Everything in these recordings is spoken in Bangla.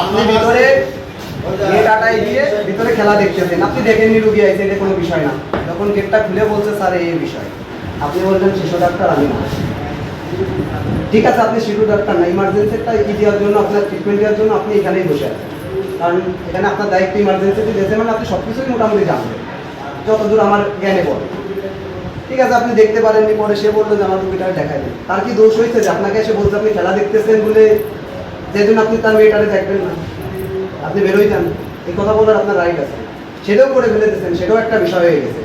আপনি ভিতরে গেট দিয়ে ভিতরে খেলা দেখতেছেন আপনি দেখেননি রুগী আইছে এটা কোনো বিষয় না। যখন গেটটা খুলে বলছে, স্যার, এই বিষয়। আপনি বললেন, শিশু ডাক্তার, আমি না। ঠিক আছে, আপনি শিশু ডাক্তার না, ইমার্জেন্সিটা ই দেওয়ার জন্য, আপনার ট্রিটমেন্ট দেওয়ার জন্য আপনি এখানেই বসে আছেন। কারণ এখানে আপনার দায়িত্ব ইমার্জেন্সিতে যেতে মানে আপনি সব কিছুই মোটামুটি জানবেন। যতদূর আমার জ্ঞানে পড়ে ঠিক আছে, আপনি দেখতে পারেননি, পরে সে বলল যে, আমার রুগীটা দেখাই দেন তার কি দোষ হয়েছে যে আপনাকে এসে বলছে, আপনি খেলা দেখতেছেন বলে যেদিন আপনি তার মেয়েটারে দেখবেন না। আপনি বেরোই যান। এই কথা বলার আপনার রাইট আছে। সেটাও করে ফেলে দিয়েছেন, সেটাও একটা বিষয় হয়ে গেছে।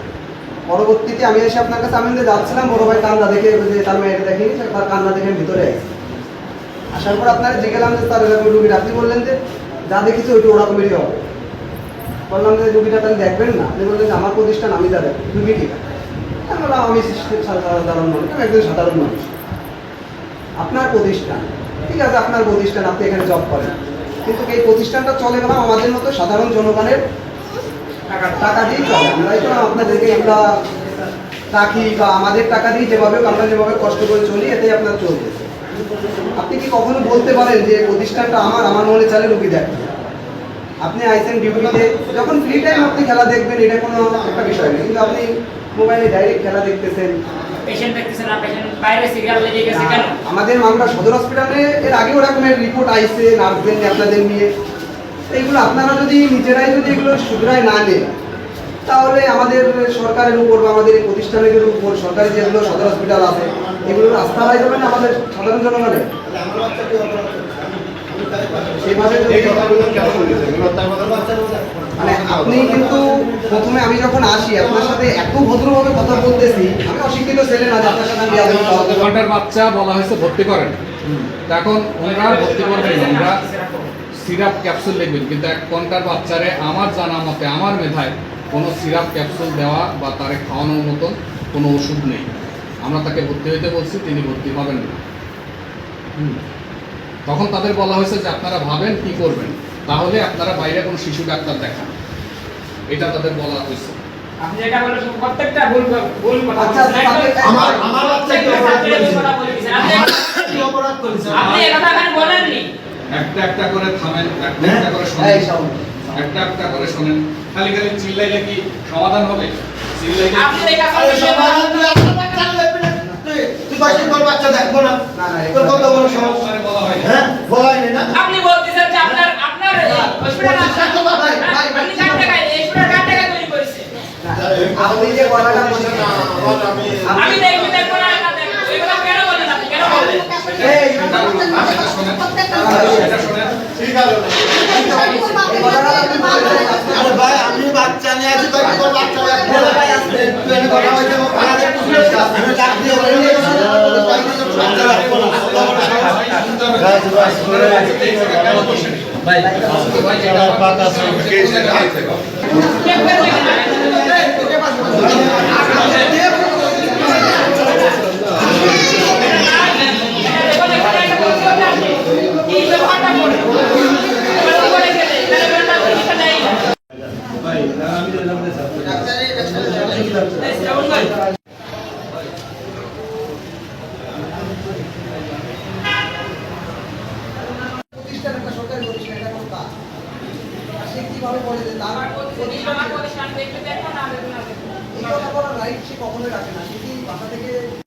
পরবর্তীতে আমি এসে আপনার কাছে আমি যাচ্ছিলাম, বড় ভাই কান্না দেখে যে তার মেয়েটা দেখেনি তার কান্না দেখে ভিতরে আসি আসার পর আপনার জিজ্ঞেলাম যে তার এরকম রুগীটা আপনি বললেন যে, যা দেখেছি ওইটা ওরকমেরই হবে। বললাম যে, রুগীটা তাহলে দেখবেন না। আপনি বললেন যে, আমার প্রতিষ্ঠান, আমি যা দেখি রুগী ঠিক আছে। আমি সাধারণ মানুষ একজন সাধারণ মানুষ। আপনার প্রতিষ্ঠান ঠিক আছে, আপনার প্রতিষ্ঠান, আপনি এখানে জব করেন। কিন্তু এই প্রতিষ্ঠানটা চলে গেলাম আমাদের মতো সাধারণ জনগণের টাকা দিয়ে চলে। আমরা এই জন্য আপনাদেরকে এগুলা রাখি বা আমাদের টাকা দিয়ে যেভাবে আমরা যেভাবে কষ্ট করে চলি এতেই আপনার চলতেছে আপনি কি কখনো বলতে পারেন যে প্রতিষ্ঠানটা আমার আমার মনে চালে রুগী দেখ আপনি আইসেন ডিউটিতে, যখন ফ্রি টাইম আপনি খেলা দেখবেন, এটা কোনো একটা বিষয় নেই কিন্তু আপনি মোবাইলে ডাইরেক্ট খেলা দেখতেছেন পেশেন্ট দেখতেছে না পেশেন্ট বাইরে সিরিয়াল লেগে গেছে কেন? আমাদের মামলা সদর হসপিটালে এর আগে ওরকমের রিপোর্ট আইছে নার্সদের আপনাদের নিয়ে। এইগুলো আপনারা যদি নিজেরাই যদি এগুলো শুধরায় না নেন তাহলে আমাদের সরকারের উপর বা আমাদের এই প্রতিষ্ঠানের উপর সরকারি যেগুলো সদর হসপিটাল আছে এগুলো আস্থা হয়ে যাবে না আমাদের সাধারণ জনগণের? সেইভাবে মানে আপনি কিন্তু প্রথমে আমি যখন আসি, আপনার সাথে এত ভদ্রভাবে কথা বলতেছি, আমি অশিক্ষিত ছেলে না আপনার সাথে আমি ঘণ্টার বাচ্চা বলা হয়েছে ভর্তি করেন। এখন ওনারা ভর্তি করবেন ওনারা সিরাপ ক্যাপসুল লিখবেন কিন্তু এক ঘণ্টার বাচ্চারে আমার জানা মতে, আমার মেধায় কোনো সিরাপ ক্যাপসুল দেওয়া বা তারে খাওয়ানোর মতন কোনো ওষুধ নেই। আমরা তাকে ভর্তি হইতে বলছি, তিনি ভর্তি হবেন না। তখন তাদের বলা হয়েছে যে আপনারা ভাবেন কি করবেন, তাহলে আপনারা বাইরে কোনো শিশু ডাক্তার দেখান। এটা তাদের বলা হয়েছে আপনি যেটা বলেন প্রত্যেকটা ভুল ভুল কথা আচ্ছা, বলছেন। তাদের- আমার আমার বাচ্চা কি অপরাধ করেছে কথা বলে দিয়েছেন। আপনি কি অপরাধ করেছে আপনি এই কথা এখানে বলেননি একটা একটা করে থামেন একটা হ্যাঁ? একটা করে এই একটা একটা করে শোনেন খালি খালি চিল্লাইলে কি সমাধান হবে চিল্লাইলে আপনি তুই বাচ্চা দেখবি না তুই তুই পাশে তোর বাচ্চা দেখব না না, না, তোর কত বড় সমস্যা সমাধান বলা হয় না। হ্যাঁ বলাই না আপনি বলতেছেন যে আপনার আপনার হসপিটাল প্রতিষ্ঠান তো ভাই, ভাই, আপনি কার টাকায় এই হসপিটাল কার টাকায় তৈরি করেছে না, আপনি যে কথাটা বলছেন আমি দেখবি না কেন বলেন আপনি? কেন বলেন? এই ঠিক আছে আরে ভাই আমি বাচ্চা নিয়ে আছি তোর বাচ্চা ভাই তুই কথা বলছিস আমি আমি ডাক দিয়ে বলে রাখব ভাই ভাই যেটা পাতা এই ব্যবহারটা করুন এবার করে গেলে এখানে বেরোটা পরীক্ষা দেয় না এই শ্রাবণ ভাই প্রতিষ্ঠান একটা সরকারি প্রতিষ্ঠান, এটা কোনো কাজ। আর সে কীভাবে বলে যে তার আমার প্রতিষ্ঠান আমার সে কখনোই রাখে না। দেখো না দেখো